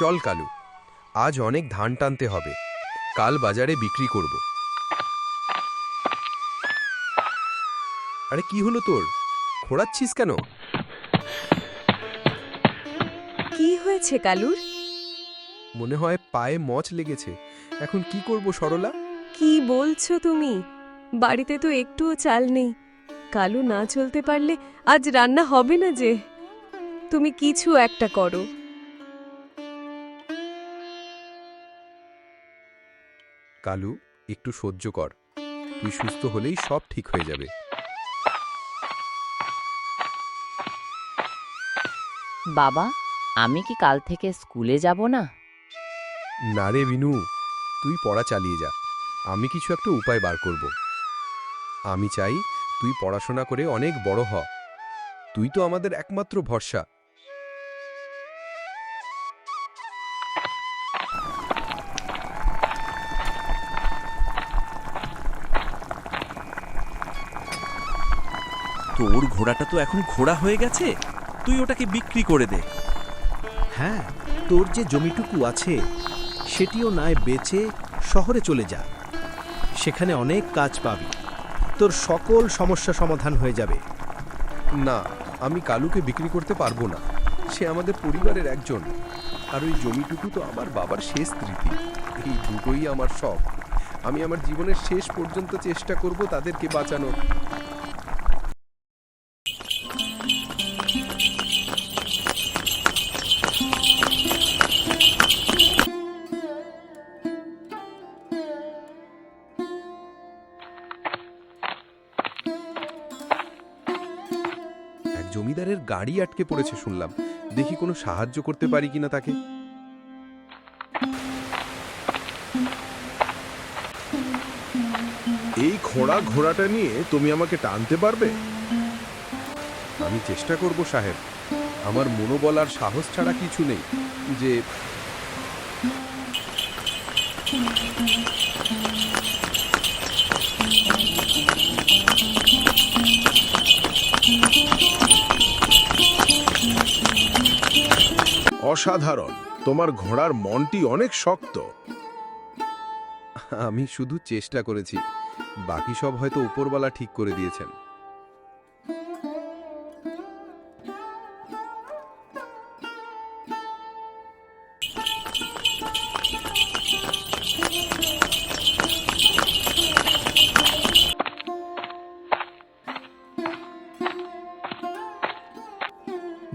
চল কালু আজ অনেক ধান টানতে হবে কাল বাজারে বিক্রি করব। আরে কি হলো তোর? খোঁড়াচ্ছিস কেন? কি হয়েছে কালুর মনে হয় পায়ে মচ লেগেছে। এখন কি করব সরলা? কি বলছো তুমি? বাড়িতে তো একটুও চাল নেই। কালু না চলতে পারলে আজ রান্না হবে না যে। তুমি কিছু একটা করো। কালু একটু সহ্য কর। তুই সুস্থ হলেই সব ঠিক হয়ে যাবে। বাবা আমি কি কাল থেকে স্কুলে যাব না? না রে বিনু তুই পড়া চালিয়ে যা। আমি কিছু একটা উপায় বার করব। আমি চাই তুই পড়াশোনা করে অনেক বড় হ। তুই তো আমাদের একমাত্র ভরসা। তোর ঘোড়াটা তো এখন ঘোড়া হয়ে গেছে। তুই ওটাকে বিক্রি করে দে। হ্যাঁ তোর যে জমিটুকু আছে সেটিও নয় বেচে শহরে চলে যা। সেখানে অনেক কাজ পাবি। তোর সকল সমস্যা সমাধান হয়ে যাবে। না আমি কালুকে বিক্রি করতে পারব না। সে আমাদের পরিবারের একজন। আর ওই জমিটুকু তো আমার বাবার শেষ স্মৃতি। এই দুটোই আমার শখ। আমি আমার জীবনের শেষ পর্যন্ত চেষ্টা করব তাদেরকে বাঁচানোর। জমিদারের গাড়ি আটকে পড়েছে শুনলাম। দেখি কোনো সাহায্য করতে পারি কিনা তাকে। এই ঘোড়া ঘোড়াটা নিয়ে তুমি আমাকে টানতে পারবে? আমি চেষ্টা করব, সাহেব। আমার মনোবল আর সাহস ছাড়া কিছু নেই। যে অসাধারণ। তোমার ঘোড়ার মনটি অনেক শক্ত। আমি শুধু চেষ্টা করেছি। বাকি সব হয়তো উপরওয়ালা ঠিক করে দিয়েছেন।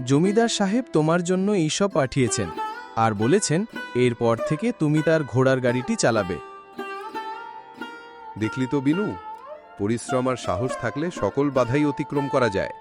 জমিদার সাহেব তোমার জন্য এইসব পাঠিয়েছেন আর বলেছেন, এরপর থেকে তুমি তার ঘোড়ার গাড়িটি চালাবে। দেখলি তো বিনু, পরিশ্রম আর সাহস থাকলে সকল বাধাই অতিক্রম করা যায়।